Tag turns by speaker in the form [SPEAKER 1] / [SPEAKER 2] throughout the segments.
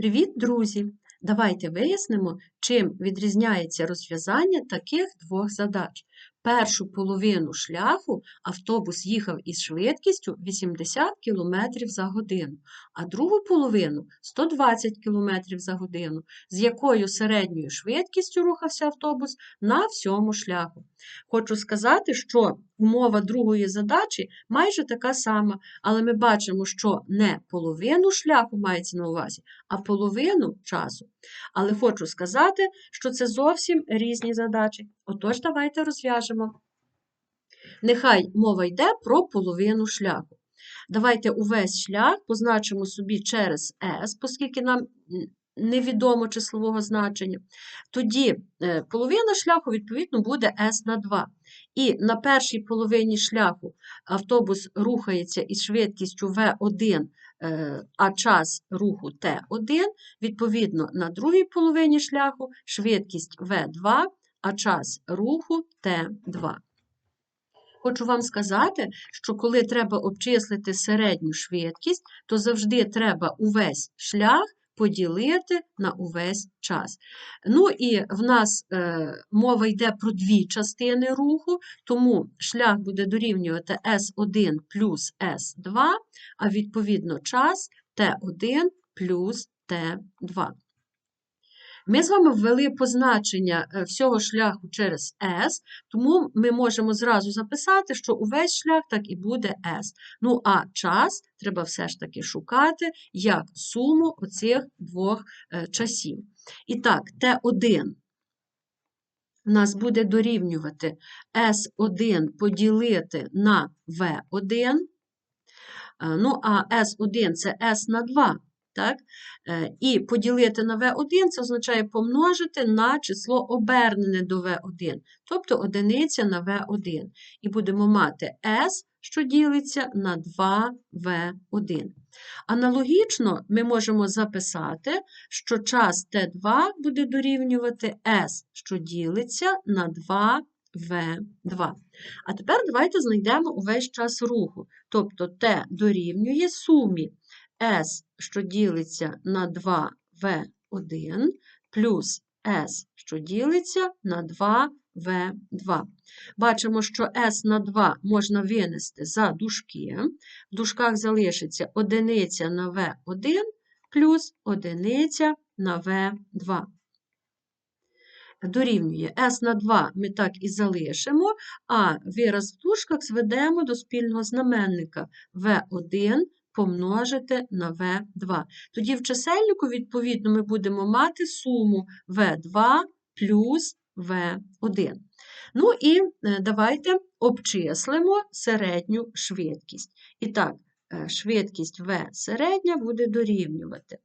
[SPEAKER 1] Привіт, друзі! Давайте вияснимо, чим відрізняється розв'язання таких двох задач. Першу половину шляху автобус їхав із швидкістю 80 км за годину, а другу половину 120 км за годину, з якою середньою швидкістю рухався автобус на всьому шляху. Хочу сказати, що умова другої задачі майже така сама, але ми бачимо, що не половину шляху мається на увазі, а половину часу. Але хочу сказати, що це зовсім різні задачі. Отож, давайте розв'яжемо. Нехай мова йде про половину шляху. Давайте увесь шлях позначимо собі через S, оскільки нам невідомо числового значення. Тоді е, половина шляху, відповідно, буде S на 2. І на першій половині шляху автобус рухається із швидкістю V1, е, а час руху T1. Відповідно, на другій половині шляху швидкість V2, а час руху Т2. Хочу вам сказати, що коли треба обчислити середню швидкість, то завжди треба увесь шлях поділити на увесь час. Ну і в нас е, мова йде про дві частини руху, тому шлях буде дорівнювати S1 плюс S2, а відповідно час T1 плюс T2. Ми з вами ввели позначення е, всього шляху через S, тому ми можемо зразу записати, що увесь шлях так і буде S. Ну, а час треба все ж таки шукати як суму оцих двох е, часів. І так, Т1 нас буде дорівнювати S1 поділити на V1. Е, ну, а S1 це S на 2. Так? Е, і поділити на V1 це означає помножити на число обернене до V1, тобто одиниця на V1. І будемо мати S, що ділиться на 2V1. Аналогічно ми можемо записати, що час T2 буде дорівнювати S, що ділиться на 2V2. А тепер давайте знайдемо увесь час руху. Тобто T дорівнює сумі S, що ділиться на 2V1, плюс S, що ділиться на 2V2. Бачимо, що S на 2 можна винести за дужки. В дужках залишиться одиниця на V1 плюс одиниця на V2. Дорівнює S на 2 ми так і залишимо, а вираз в дужках зведемо до спільного знаменника V1 помножити на В2. Тоді в чисельнику, відповідно, ми будемо мати суму В2 плюс В1. Ну і е, давайте обчислимо середню швидкість. І так, е, швидкість В середня буде дорівнювати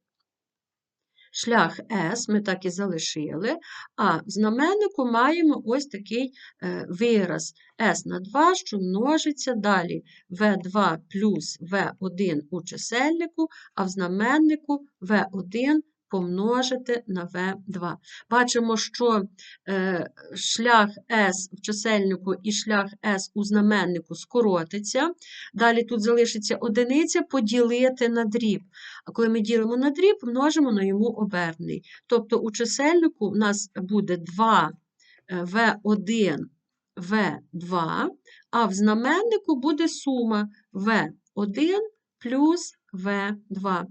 [SPEAKER 1] Шлях S ми так і залишили, а в знаменнику маємо ось такий е, вираз. S на 2, що множиться далі. V2 плюс V1 у чисельнику, а в знаменнику V1 помножити на V2. Бачимо, що е, шлях S в чисельнику і шлях S у знаменнику скоротиться. Далі тут залишиться одиниця поділити на дріб. А коли ми ділимо на дріб, множимо на йому оберний. Тобто у чисельнику у нас буде 2 V1 В2, а в знаменнику буде сума В1 плюс В2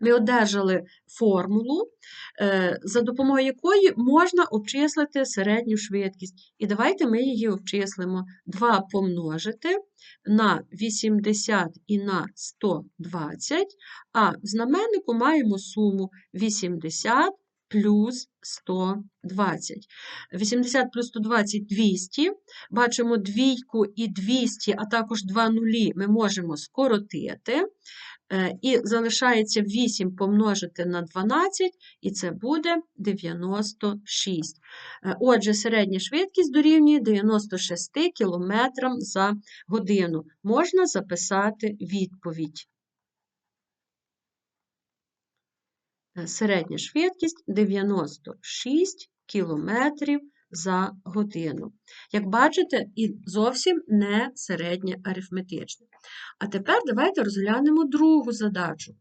[SPEAKER 1] ми одержали формулу, е, за допомогою якої можна обчислити середню швидкість. І давайте ми її обчислимо. 2 помножити на 80 і на 120, а в знаменнику маємо суму 80 плюс 120. 80 плюс 120 200. Бачимо двійку і 200, а також два нулі ми можемо скоротити. Е, і залишається 8 помножити на 12, і це буде 96. Е, отже, середня швидкість дорівнює 96 км за годину. Можна записати відповідь. Е, середня швидкість 96 км за годину. Як бачите, і зовсім не середня арифметична. А тепер давайте розглянемо другу задачу.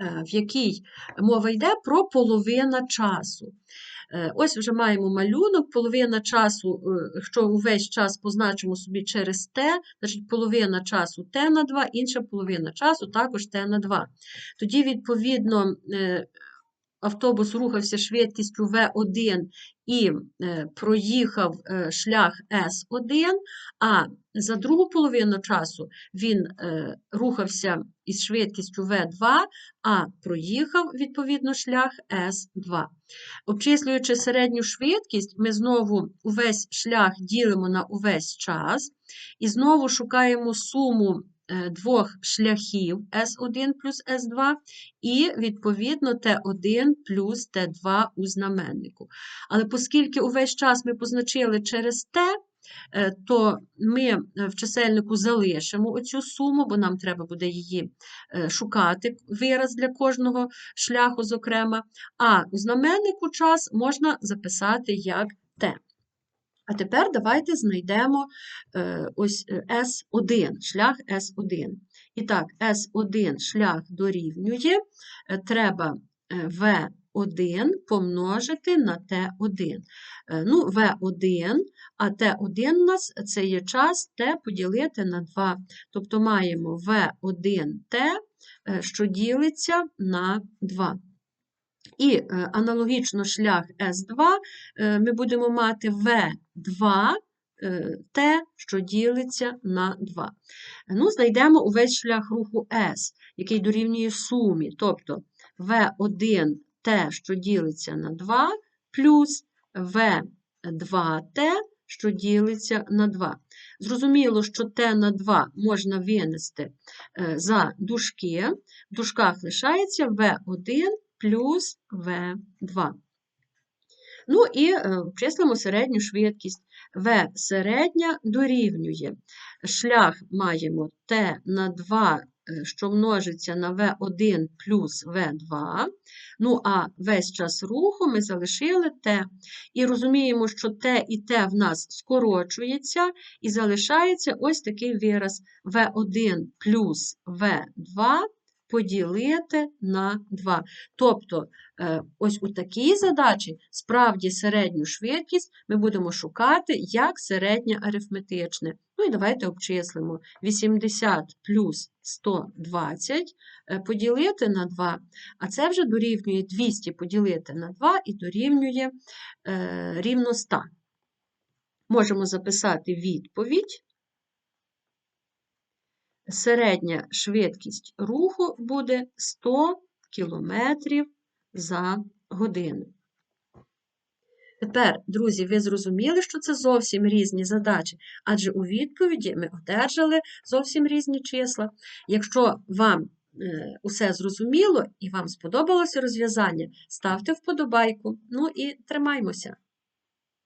[SPEAKER 1] Е, в якій мова йде про половина часу. Е, Ось вже маємо малюнок, половина часу, що якщо увесь час позначимо собі через t, значить половина часу Т на 2, інша половина часу також Т на 2. Тоді, відповідно, е, автобус рухався швидкістю V1 і е, проїхав е, шлях S1, а за другу половину часу він е, рухався із швидкістю V2, а проїхав, відповідно, шлях S2. Обчислюючи середню швидкість, ми знову увесь шлях ділимо на увесь час і знову шукаємо суму двох шляхів S1 плюс S2 і, відповідно, T1 плюс T2 у знаменнику. Але оскільки увесь час ми позначили через T, е, то ми е, в чисельнику залишимо оцю суму, бо нам треба буде її е, шукати, вираз для кожного шляху, зокрема. А у знаменнику час можна записати як T. А тепер давайте знайдемо е, ось е, S1, шлях S1. І так, S1 шлях дорівнює, е, треба е, V1 помножити на T1. Е, Ну, V1, а T1 у нас це є час T поділити на 2. Тобто маємо V1T, е, що ділиться на 2. І е, аналогічно шлях S2 е, ми будемо мати V2 е, T, що ділиться на 2. Ну, знайдемо увесь шлях руху S, який дорівнює сумі, тобто V1 T, що ділиться на 2, плюс V2T, що ділиться на 2. Зрозуміло, що T на 2 можна винести за дужки. В дужках лишається V1 плюс V2. Ну і е, числимо середню швидкість. V середня дорівнює. Шлях маємо T на 2, е, що множиться на V1 плюс V2. Ну, а весь час руху ми залишили T. І розуміємо, що T і T в нас скорочується, і залишається ось такий вираз V1 плюс V2 поділити на 2. Тобто, е, ось у такій задачі справді середню швидкість ми будемо шукати як середнє арифметичне. Ну і давайте обчислимо. 80 плюс 120 е, поділити на 2, а це вже дорівнює 200 поділити на 2 і дорівнює е, рівно 100. Можемо записати відповідь середня швидкість руху буде 100 км за годину. Тепер, друзі, ви зрозуміли, що це зовсім різні задачі, адже у відповіді ми одержали зовсім різні числа. Якщо вам е, усе зрозуміло і вам сподобалося розв'язання, ставте вподобайку. Ну і тримаймося!